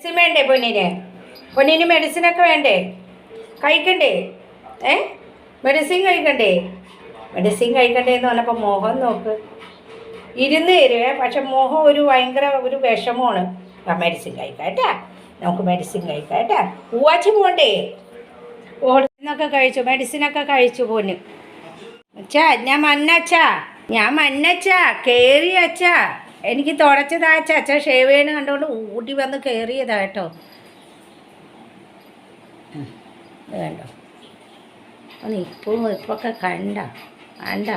Medicine വേണ്ടേ പൊന്നിന് പൊന്നിന് മെഡിസിനൊക്കെ വേണ്ടേ? കഴിക്കണ്ടേ? ഏ? മെഡിസിൻ കഴിക്കണ്ടേ? മെഡിസിൻ കഴിക്കണ്ടേ എന്ന് പറഞ്ഞപ്പോൾ മോഹം നോക്ക്. ഇരുന്ന് തരുവേ പക്ഷെ മോഹം ഒരു ഭയങ്കര ഒരു വിഷമമാണ്. ആ മെഡിസിൻ കഴിക്കാട്ടാ നമുക്ക് മെഡിസിൻ കഴിക്കാട്ടാ പൂവാച്ചി പോണ്ടേ? ഓടുന്നൊക്കെ കഴിച്ചു മെഡിസിനൊക്കെ കഴിച്ചു പോന്നു. അച്ഛാ ഞാൻ മന്നച്ചാ ഞാൻ മന്നച്ചാ കേറി അച്ഛാ. എനിക്ക് തുടച്ചതാ അച്ഛാ അച്ഛാ ഷേവ് ചെയ്യണ കണ്ടുകൊണ്ട് ഊട്ടി വന്ന് കയറിയതാട്ടോ വേണ്ടോ ഇത് കണ്ടോ? ഒന്ന് ഇപ്പം ഇപ്പൊക്കെ കണ്ട കണ്ട?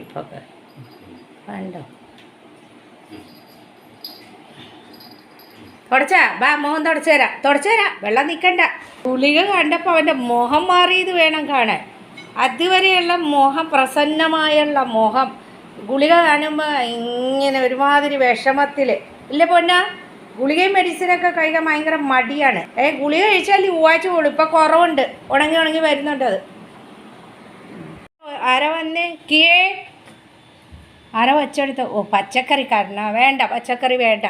ഇപ്പൊക്കെ കണ്ടോ? തുടച്ച ബാ മോഹം തുടച്ചു തരാം തുടച്ചു തരാം വെള്ളം നിൽക്കണ്ട ഗുളിക കണ്ടപ്പോൾ അവന്റെ മോഹം മാറിയത് വേണം കാണാൻ. അതുവരെയുള്ള മോഹം പ്രസന്നമായുള്ള മോഹം. ഗുളിക കാണുമ്പോൾ ഇങ്ങനെ ഒരുമാതിരി വിഷമത്തിൽ ഇല്ല പൊന്ന ഗുളികയും മെഡിസിനൊക്കെ കഴിക്കാൻ ഭയങ്കര മടിയാണ്. ഏ ഗുളിക കഴിച്ചാൽ ഉവാച്ച് പോളൂ. ഇപ്പം കുറവുണ്ട്. ഉണങ്ങി ഉണങ്ങി വരുന്നുണ്ട് അത്. ആരാ വന്നേ? കിയേ? ആരോ ഒച്ചെടുത്ത്? ഓ പച്ചക്കറിക്കാരനാ. വേണ്ട പച്ചക്കറി വേണ്ട.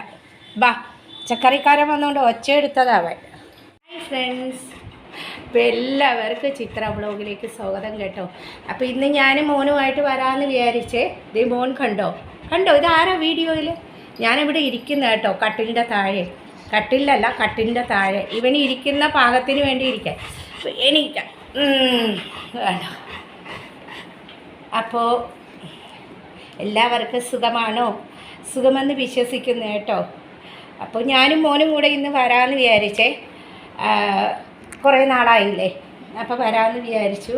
ബാ പച്ചക്കറിക്കാരൻ വന്നുകൊണ്ട് ഒച്ച വേണ്ട ഫ്രണ്ട്സ് അപ്പോൾ എല്ലാവർക്കും ചിത്ര ബ്ലോഗിലേക്ക് സ്വാഗതം കേട്ടോ. അപ്പോൾ ഇന്ന് ഞാൻ മോനുമായിട്ട് വരാമെന്ന് വിചാരിച്ചേ ദേ മോൻ കണ്ടോ? കണ്ടോ? ഇതാരാ വീഡിയോയിൽ ഞാനിവിടെ ഇരിക്കുന്ന കേട്ടോ കട്ടിലിന്റെ താഴെ. കട്ടിലല്ല കട്ടിലിന്റെ താഴെ. ഇവന് ഇരിക്കുന്ന പാകത്തിന് വേണ്ടി ഉം, വേണ്ട. അപ്പോൾ എല്ലാവർക്കും സുഖമാണോ? സുഖമെന്ന് വിശ്വസിക്കുന്നു കേട്ടോ. അപ്പോൾ ഞാനും മോനും കൂടെ ഇന്ന് വരാമെന്ന് വിചാരിച്ചേ. കുറേ നാളായില്ലേ? അപ്പോൾ വരാമെന്ന് വിചാരിച്ചു.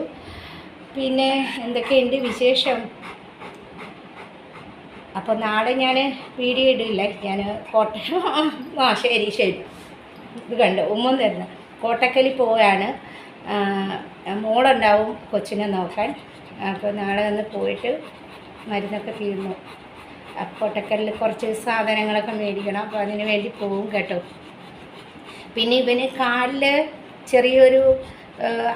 പിന്നെ എന്തൊക്കെയുണ്ട് വിശേഷം? അപ്പോൾ നാളെ ഞാൻ വീഡിയോ ഇടില്ല. ഞാൻ കോട്ടയം ആ ശരി ശരി. ഇത് കണ്ടു? ഉമ്മൻ തരുന്ന കോട്ടക്കലിൽ പോവാണ്. ആ, മോളുണ്ടാവും കൊച്ചിനെ നോക്കാൻ. അപ്പോൾ നാളെ ഒന്ന് പോയിട്ട് മരുന്നൊക്കെ തീർന്നു. കോട്ടക്കലിൽ കുറച്ച് സാധനങ്ങളൊക്കെ മേടിക്കണം. അപ്പോൾ അതിന് വേണ്ടി പോവും കേട്ടോ. പിന്നെ ഇവന് കാലിൽ ചെറിയൊരു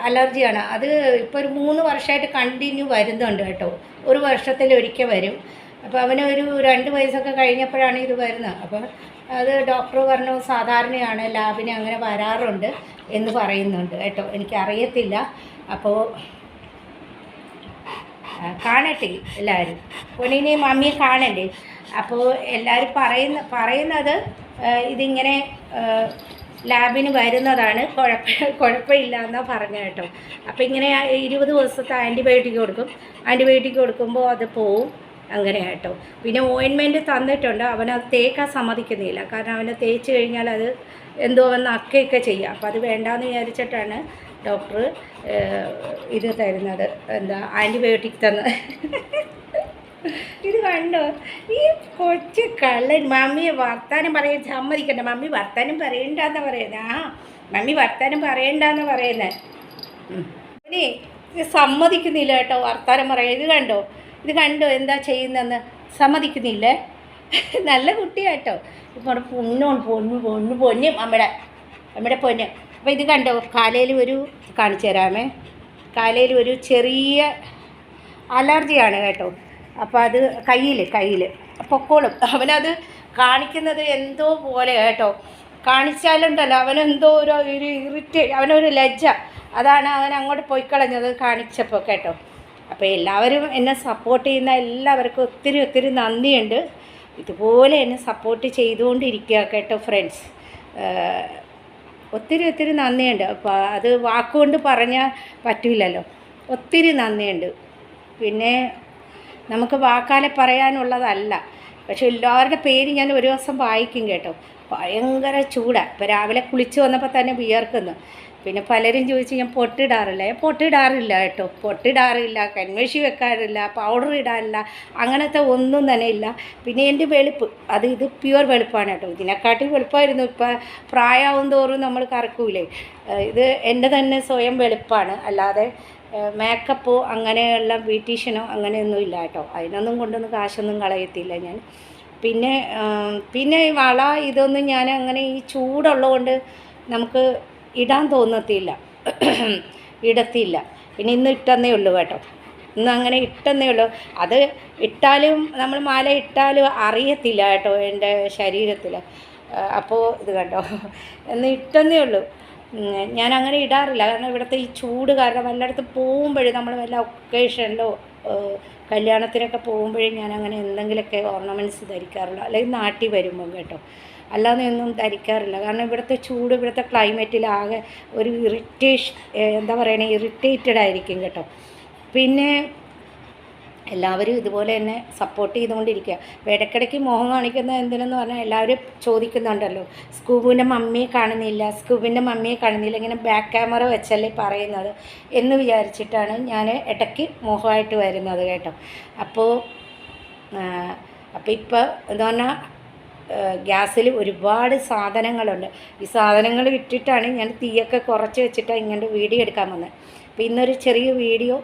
അലർജിയാണ്. അത് ഇപ്പോൾ ഒരു മൂന്ന് വർഷമായിട്ട് കണ്ടിന്യൂ വരുന്നുണ്ട് കേട്ടോ. ഒരു വർഷത്തിലൊരിക്കൽ വരും. അപ്പോൾ അവന് ഒരു രണ്ട് വയസ്സൊക്കെ കഴിഞ്ഞപ്പോഴാണ് ഇത് വരുന്നത്. അപ്പോൾ അത് ഡോക്ടർ പറഞ്ഞു സാധാരണയാണ് ലാബിന് അങ്ങനെ വരാറുണ്ട് എന്ന് പറയുന്നുണ്ട് കേട്ടോ. എനിക്കറിയത്തില്ല. അപ്പോൾ കാണട്ടെ എല്ലാവരും പൊന്നിനെ മമ്മിയെ കാണണ്ടേ? അപ്പോൾ എല്ലാവരും പറയുന്ന പറയുന്നത് ഇതിങ്ങനെ ലാബിന് വരുന്നതാണ്. കുഴപ്പ കുഴപ്പമില്ല എന്നാണ് പറഞ്ഞ കേട്ടോ. അപ്പോൾ ഇങ്ങനെ ഇരുപത് ദിവസത്തെ ആന്റിബയോട്ടിക് കൊടുക്കും. ആന്റിബയോട്ടിക് കൊടുക്കുമ്പോൾ അത് പോവും. അങ്ങനെ കേട്ടോ. പിന്നെ ഓയിൻമെന്റ് തന്നിട്ടുണ്ട്. അവനത് തേക്കാൻ സമ്മതിക്കുന്നില്ല. കാരണം അവനെ തേച്ച് കഴിഞ്ഞാൽ അത് എന്തോ വന്ന് അക്കയൊക്കെ ചെയ്യുക അപ്പോൾ അത് വേണ്ടാന്ന് വിചാരിച്ചിട്ടാണ് ഡോക്ടർ ഇത് തരുന്നത്. എന്താ ആന്റിബയോട്ടിക് തന്ന്. കണ്ടോ? ഈ കൊച്ചു കള്ളൻ മമ്മിയെ വർത്താനം പറയാൻ സമ്മതിക്കണ്ട. മമ്മി വർത്താനം പറയണ്ടെന്ന് പറയുന്നത് ആ മമ്മി വർത്താനം പറയണ്ടെന്ന് പറയുന്നത് ഇത് സമ്മതിക്കുന്നില്ല കേട്ടോ വർത്താനം പറയാൻ. ഇത് കണ്ടോ? ഇത് കണ്ടോ എന്താ ചെയ്യുന്നതെന്ന്? സമ്മതിക്കുന്നില്ലേ? നല്ല കുട്ടിയാട്ടോ ഇപ്പോൾ പൊന്നോൺ പൊന്നു പൊന്നു പൊന്നും അമ്മയുടെ അമ്മയുടെ പൊന്ന്. അപ്പോൾ ഇത് കണ്ടോ? കാലയിൽ ഒരു കാണിച്ചു തരാമേ. കാലയിൽ ഒരു ചെറിയ അലർജിയാണ് കേട്ടോ. അപ്പോൾ അത് കയ്യിൽ കയ്യിൽ പൊക്കോളും. അവനത് കാണിക്കുന്നത് എന്തോ പോലെ കേട്ടോ. കാണിച്ചാലുണ്ടല്ലോ അവനെന്തോ ഒരു ഒരു ഇറിറ്റ് അവനൊരു ലജ്ജ. അതാണ് അവൻ അങ്ങോട്ട് പോയി കളഞ്ഞത് കാണിച്ചപ്പോൾ കേട്ടോ. അപ്പോൾ എല്ലാവരും എന്നെ സപ്പോർട്ട് ചെയ്യുന്ന എല്ലാവർക്കും ഒത്തിരി ഒത്തിരി നന്ദിയുണ്ട്. ഇതുപോലെ എന്നെ സപ്പോർട്ട് ചെയ്തുകൊണ്ടിരിക്കുക കേട്ടോ ഫ്രണ്ട്സ് ഒത്തിരി ഒത്തിരി നന്ദിയുണ്ട്. അപ്പോൾ അത് വാക്കുകൊണ്ട് പറഞ്ഞാൽ പറ്റില്ലല്ലോ ഒത്തിരി നന്ദിയുണ്ട്. പിന്നെ നമുക്ക് വാക്കാലെ പറയാനുള്ളതല്ല. പക്ഷേ എല്ലാവരുടെ പേര് ഞാൻ ഒരു ദിവസം വായിക്കും കേട്ടോ. ഭയങ്കര ചൂടാണ് ഇപ്പോൾ രാവിലെ കുളിച്ച് വന്നപ്പോൾ തന്നെ വിയർക്കുന്നു. പിന്നെ പലരും ചോദിച്ചു ഞാൻ പൊട്ടിടാറില്ല. പൊട്ടിടാറില്ല കേട്ടോ. പൊട്ടിടാറില്ല. കൺവേഷി വെക്കാറില്ല. പൗഡർ ഇടാറില്ല. അങ്ങനത്തെ ഒന്നും തന്നെ ഇല്ല. പിന്നെ എന്റെ വെളുപ്പ്. അത് ഇത് പ്യുവർ വെളുപ്പാണ് കേട്ടോ. ഇതിനെക്കാട്ടി വെളുപ്പായിരുന്നു. ഇപ്പം പ്രായമാവും തോറും നമ്മൾ കറക്കൂലേ. ഇത് എന്റെ തന്നെ സ്വയം വെളുപ്പാണ്. അല്ലാതെ മേക്കപ്പോ അങ്ങനെയുള്ള ബ്യൂട്ടീഷ്യനോ അങ്ങനെയൊന്നും ഇല്ല കേട്ടോ. അതിനൊന്നും കൊണ്ടൊന്നും കാശൊന്നും കളയത്തില്ല ഞാൻ. പിന്നെ പിന്നെ ഈ വള ഇതൊന്നും ഞാൻ അങ്ങനെ ഈ ചൂടുള്ളതുകൊണ്ട് നമുക്ക് ഇടാൻ തോന്നത്തില്ല. ഇടത്തില്ല. ഇനി ഇന്ന് ഇട്ടെന്നേ ഉള്ളൂ കേട്ടോ. ഇന്ന് അങ്ങനെ ഇട്ടെന്നേ ഉള്ളൂ. അത് ഇട്ടാലും നമ്മൾ മാല ഇട്ടാലും അറിയത്തില്ല കേട്ടോ എന്റെ ശരീരത്തിൽ. അപ്പോൾ ഇത് കണ്ടോ? എന്ന് ഇട്ടെന്നേ ഉള്ളൂ. ഞാൻ അങ്ങനെ ഇടാറില്ല. കാരണം ഇവിടുത്തെ ഈ ചൂട് കാരണം വല്ലയിടത്തും പോകുമ്പോഴേ നമ്മൾ വല്ല ഒക്കേഷനിലോ കല്യാണത്തിനൊക്കെ പോകുമ്പോഴേ ഞാൻ അങ്ങനെ എന്തെങ്കിലുമൊക്കെ ഓർണമെന്റ്സ് ധരിക്കാറില്ല. അല്ലെങ്കിൽ നാട്ടിൽ വരുമ്പം കേട്ടോ. അല്ലാതെ ഒന്നും ധരിക്കാറില്ല. കാരണം ഇവിടുത്തെ ചൂട് ഇവിടുത്തെ ക്ലൈമറ്റിൽ ആകെ ഒരു ഇറിറ്റേഷൻ എന്താ പറയണേ ഇറിറ്റേറ്റഡ് ആയിരിക്കും കേട്ടോ. പിന്നെ എല്ലാവരും ഇതുപോലെ തന്നെ സപ്പോർട്ട് ചെയ്തുകൊണ്ടിരിക്കുക. ഇടയ്ക്കിടയ്ക്ക് മോഹം കാണിക്കുന്നത് എന്തിനെന്ന് പറഞ്ഞാൽ എല്ലാവരും ചോദിക്കുന്നുണ്ടല്ലോ. സ്കൂബിന്റെ മമ്മിയെ കാണുന്നില്ല സ്കൂബിന്റെ മമ്മിയെ കാണുന്നില്ല ഇങ്ങനെ ബാക്ക് ക്യാമറ വെച്ചല്ലേ പറയുന്നത് എന്ന് വിചാരിച്ചിട്ടാണ് ഞാൻ ഇടയ്ക്ക് മോഹമായിട്ട് വരുന്നത് കേട്ടോ. അപ്പോൾ അപ്പോൾ ഇപ്പോൾ എന്ന് പറഞ്ഞാൽ ഗ്യാസിൽ ഒരുപാട് സാധനങ്ങളുണ്ട്. ഈ സാധനങ്ങൾ വിട്ടിട്ടാണ് ഞാൻ തീയൊക്കെ കുറച്ച് വെച്ചിട്ടാണ് ഇങ്ങനെ വീഡിയോ എടുക്കാൻ വന്നത് അപ്പോൾ ഇന്നൊരു ചെറിയ വീഡിയോ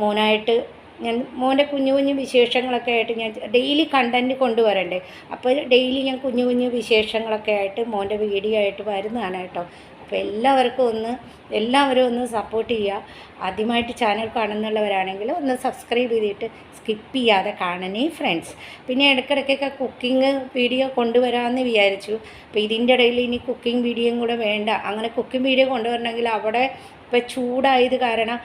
മോനായിട്ട് ഞാൻ മോന്റെ കുഞ്ഞു കുഞ്ഞു വിശേഷങ്ങളൊക്കെ ആയിട്ട് ഞാൻ ഡെയിലി കണ്ടന്റ് കൊണ്ടുവരണ്ടേ. അപ്പോൾ ഡെയിലി ഞാൻ കുഞ്ഞു കുഞ്ഞു വിശേഷങ്ങളൊക്കെ ആയിട്ട് മോന്റെ വീഡിയോ ആയിട്ട് വരുന്നതാണ് കേട്ടോ. അപ്പോൾ എല്ലാവർക്കും ഒന്ന് എല്ലാവരും ഒന്ന് സപ്പോർട്ട് ചെയ്യുക. ആദ്യമായിട്ട് ചാനൽ കാണുന്നുള്ളവരാണെങ്കിൽ ഒന്ന് സബ്സ്ക്രൈബ് ചെയ്തിട്ട് സ്കിപ്പ് ചെയ്യാതെ കാണണേ ഫ്രണ്ട്സ് പിന്നെ ഇടയ്ക്കിടയ്ക്കൊക്കെ കുക്കിംഗ് വീഡിയോ കൊണ്ടുവരാമെന്ന് വിചാരിച്ചു. അപ്പോൾ ഇതിന്റെ ഇടയിൽ ഇനി കുക്കിംഗ് വീഡിയോയും കൂടെ വേണ്ട. അങ്ങനെ കുക്കിംഗ് വീഡിയോ കൊണ്ടുവരണമെങ്കിൽ അവിടെ ഇപ്പം ചൂടായത് കാരണം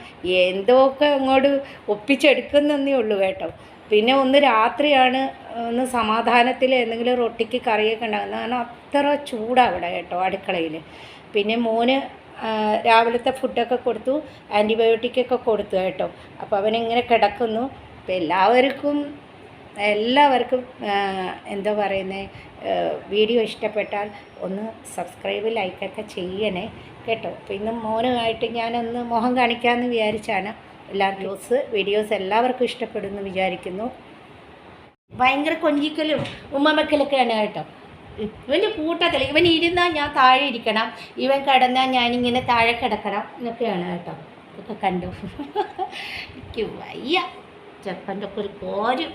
എന്തൊക്കെ അങ്ങോട്ട് ഒപ്പിച്ചെടുക്കുന്നേ ഉള്ളൂ കേട്ടോ. പിന്നെ ഒന്ന് രാത്രിയാണ് ഒന്ന് സമാധാനത്തിൽ എന്തെങ്കിലും റൊട്ടിക്ക് കറിയൊക്കെ ഉണ്ടാകുന്നത് കാരണം അത്ര ചൂടാണ് അവിടെ കേട്ടോ അടുക്കളയിൽ പിന്നെ മോന് രാവിലത്തെ ഫുഡൊക്കെ കൊടുത്തു ആന്റിബയോട്ടിക്കൊക്കെ കൊടുത്തു കേട്ടോ. അപ്പോൾ അവനിങ്ങനെ കിടക്കുന്നു. അപ്പോൾ എല്ലാവർക്കും എല്ലാവർക്കും എന്താ പറയുന്നത് വീഡിയോ ഇഷ്ടപ്പെട്ടാൽ ഒന്ന് സബ്സ്ക്രൈബ് ലൈക്കൊക്കെ ചെയ്യണേ. കേട്ടോ. അപ്പോൾ ഇന്ന് മോനുമായിട്ട് ഞാനൊന്ന് മുഖം കാണിക്കാമെന്ന് വിചാരിച്ചാണ്. എല്ലാ വ്യൂസ് വീഡിയോസ് എല്ലാവർക്കും ഇഷ്ടപ്പെടുമെന്ന് വിചാരിക്കുന്നു. ഭയങ്കര കൊഞ്ചിക്കലും ഉമ്മമക്കലൊക്കെയാണ് കേട്ടോ. ഇവന്റെ കൂട്ടത്തിൽ ഇവൻ ഇരുന്നാൽ ഞാൻ താഴെ ഇരിക്കണം. ഇവൻ കിടന്നാൽ ഞാനിങ്ങനെ താഴെ കിടക്കണം എന്നൊക്കെയാണ് കേട്ടോ. ഇതൊക്കെ കണ്ടു. എനിക്ക് വയ്യ. ചെപ്പന്റെ ഒക്കെ ഒരു കോരും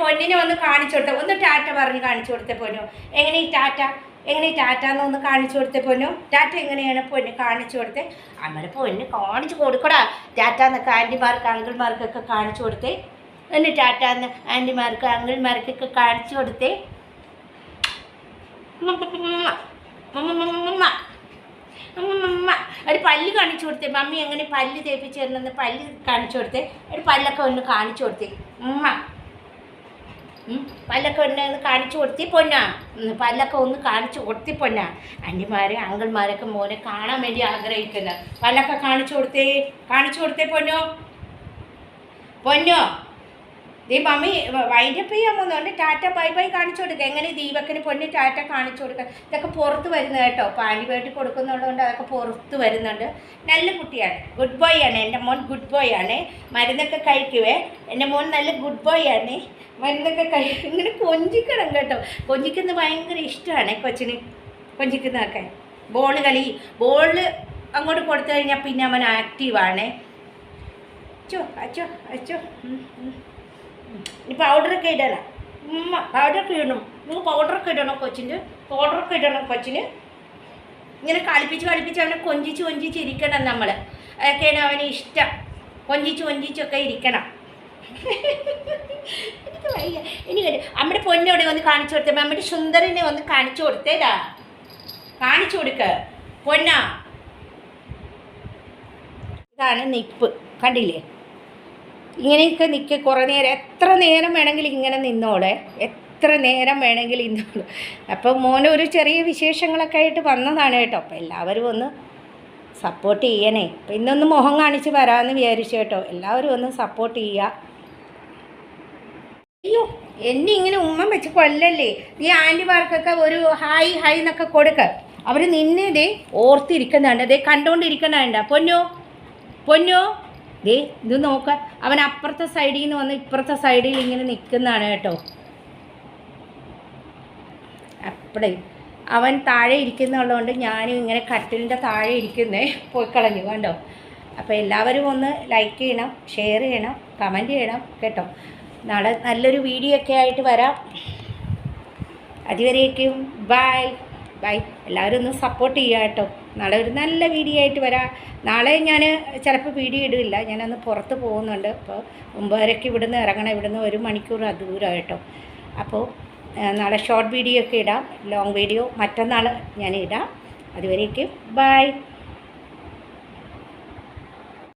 പൊന്നിനെ ഒന്ന് കാണിച്ചു കൊടുത്തോ ഒന്ന് ടാറ്റ പറഞ്ഞ് കാണിച്ചു കൊടുത്തേ പൊന്നു. എങ്ങനെ ഈ ടാറ്റ? എങ്ങനെ ടാറ്റ എന്ന് ഒന്ന് കാണിച്ചു കൊടുത്തേ പൊന്നു? ടാറ്റ എങ്ങനെയാണ് പൊന്ന് കാണിച്ചു കൊടുത്തേ? അമ്മയുടെ പൊന്ന് കാണിച്ചു കൊടുക്കടാ. ടാറ്റ എന്നൊക്കെ ആന്റിമാർക്ക് അങ്കിൾമാർക്കൊക്കെ കാണിച്ചു കൊടുത്തേ. എന്നെ ടാറ്റ എന്ന് ആന്റിമാർക്ക് അങ്കിൾമാർക്കൊക്കെ കാണിച്ചു കൊടുത്തേ. ഒരു പല്ല് കാണിച്ചു കൊടുത്തേ. മമ്മി എങ്ങനെ പല്ല് തേപ്പിച്ച് തരുന്നെന്ന് പല്ല് കാണിച്ചു കൊടുത്തേ. ഒരു പല്ലൊക്കെ ഒന്ന് കാണിച്ചു കൊടുത്തേ. ഉമ്മ. പല്ലൊക്കെ ഒന്ന് ഒന്ന് കാണിച്ചു കൊടുത്തി പൊന്നാ. പല്ലൊക്കെ ഒന്ന് കാണിച്ചു കൊടുത്തി പൊന്നാ. അന്റിമാരെ അങ്കിൾമാരൊക്കെ മോനെ കാണാൻ വേണ്ടി ആഗ്രഹിക്കുന്നത് പല്ലൊക്കെ കാണിച്ചു കൊടുത്തേ കാണിച്ചു കൊടുത്തേ പൊന്നോ? പൊന്നോ? ദീ മമ്മി വൈൻഡപ്പ് ചെയ്യാൻ പോകുന്നുണ്ട്. ടാറ്റ ബൈ ബൈ കാണിച്ചു കൊടുക്കുക എങ്ങനെ ദീപക്കിന് പൊന്ന് ടാറ്റ കാണിച്ചു കൊടുക്കുക ഇതൊക്കെ പുറത്ത് വരുന്നത് കേട്ടോ. ആന്റിബയോട്ടിക് കൊടുക്കുന്നുള്ളതുകൊണ്ട് അതൊക്കെ പുറത്ത് വരുന്നുണ്ട്. നല്ല കുട്ടിയാണ്. ഗുഡ് ബോയ് ആണ്. എന്റെ മോൻ ഗുഡ് ബോയ് ആണ്. മരുന്നൊക്കെ കഴിക്കുവേ. എന്റെ മോൻ നല്ല ഗുഡ് ബോയ് ആണ്. മരുന്നൊക്കെ കഴി ഇങ്ങനെ കൊഞ്ചിക്കണം കേട്ടോ. കൊഞ്ചിക്കുന്നത് ഭയങ്കര ഇഷ്ടമാണ് കൊച്ചിന്. കൊഞ്ചിക്കുന്നതൊക്കെ. ബോൾ കളി. ബോൾ അങ്ങോട്ട് കൊടുത്തു കഴിഞ്ഞാൽ പിന്നെ അവൻ ആക്റ്റീവാണ് അച്ചോ അച്ചോ അച്ചോ. ഇനി പൗഡറൊക്കെ ഇടണം. ഉമ്മ പൗഡറൊക്കെ ഇടണം. നിങ്ങൾ പൗഡറൊക്കെ ഇടണം കൊച്ചിന്? പൗഡറൊക്കെ ഇടണം കൊച്ചിന്? ഇങ്ങനെ കളിപ്പിച്ച് കളിപ്പിച്ച് അവനെ കൊഞ്ചിച്ച് കൊഞ്ചിച്ച് ഇരിക്കണം നമ്മൾ അതൊക്കെയാണ് അവന് ഇഷ്ടം. കൊഞ്ചിച്ച് കൊഞ്ചിച്ചൊക്കെ ഇരിക്കണം. എനിക്ക് വയ്യ. എനിക്ക് അമ്മയുടെ പൊന്നോടെ ഒന്ന് കാണിച്ചു കൊടുത്തേ? അമ്മയുടെ സുന്ദരനെ ഒന്ന് കാണിച്ചു കൊടുത്തേടാ കാണിച്ചു കൊടുക്ക. പൊന്നാ. ഇതാണ് നിപ്പ്. കണ്ടില്ലേ? ഇങ്ങനെയൊക്കെ നിൽക്കുക കുറേ നേരം. എത്ര നേരം വേണമെങ്കിലും ഇങ്ങനെ നിന്നോളെ. എത്ര നേരം വേണമെങ്കിലും ഇന്നോളൂ. അപ്പം മോന് ഒരു ചെറിയ വിശേഷങ്ങളൊക്കെ ആയിട്ട് വന്നതാണ് കേട്ടോ. അപ്പം എല്ലാവരും ഒന്ന് സപ്പോർട്ട് ചെയ്യണേ. അപ്പം ഇന്നൊന്ന് മുഖം കാണിച്ച് വരാമെന്ന് വിചാരിച്ചു കേട്ടോ. എല്ലാവരും ഒന്ന് സപ്പോർട്ട് ചെയ്യുക അയ്യോ എന്നെ ഇങ്ങനെ ഉമ്മ വെച്ച് കൊല്ലല്ലേ? ഈ ആന്റിമാർക്കൊക്കെ ഒരു ഹായ് ഹായ് എന്നൊക്കെ കൊടുക്ക. അവർ നിന്നെ ദേ ഓർത്തിരിക്കുന്നുണ്ട്. ദേ കണ്ടുകൊണ്ടിരിക്കുന്നുണ്ട് പൊന്നോ? പൊന്നോ? ദേ ഇത് നോക്ക. അവൻ അപ്പുറത്തെ സൈഡിൽ നിന്ന് വന്ന് ഇപ്പുറത്തെ സൈഡിൽ ഇങ്ങനെ നിൽക്കുന്നതാണ് കേട്ടോ. അപ്പടേ അവൻ താഴെ ഇരിക്കുന്നുള്ളതുകൊണ്ട് ഞാനും ഇങ്ങനെ കട്ടിലിന്റെ താഴെ ഇരിക്കുന്നേ. പോയി കളഞ്ഞു കണ്ടോ? അപ്പോൾ എല്ലാവരും ഒന്ന് ലൈക്ക് ചെയ്യണം ഷെയർ ചെയ്യണം കമന്റ് ചെയ്യണം കേട്ടോ? നാളെ നല്ലൊരു വീഡിയോ ഒക്കെ ആയിട്ട് വരാം. അതുവരേക്കും ബൈ ബൈ എല്ലാവരും ഒന്ന് സപ്പോർട്ട് ചെയ്യുക കേട്ടോ. നാളെ ഒരു നല്ല വീഡിയോ ആയിട്ട് വരാം. നാളെ ഞാൻ ചിലപ്പോൾ വീഡിയോ ഇടില്ല. ഞാനൊന്ന് പുറത്ത് പോകുന്നുണ്ട്. അപ്പോൾ ഒമ്പതരയ്ക്ക് ഇവിടുന്ന് ഇറങ്ങണം. ഇവിടുന്ന് ഒരു മണിക്കൂർ ദൂരം കേട്ടോ. അപ്പോൾ നാളെ ഷോർട്ട് വീഡിയോ ഒക്കെ ഇടാം. ലോങ് വീഡിയോ മറ്റന്നാൾ ഞാൻ ഇടാം അതുവരേക്കും. ബൈ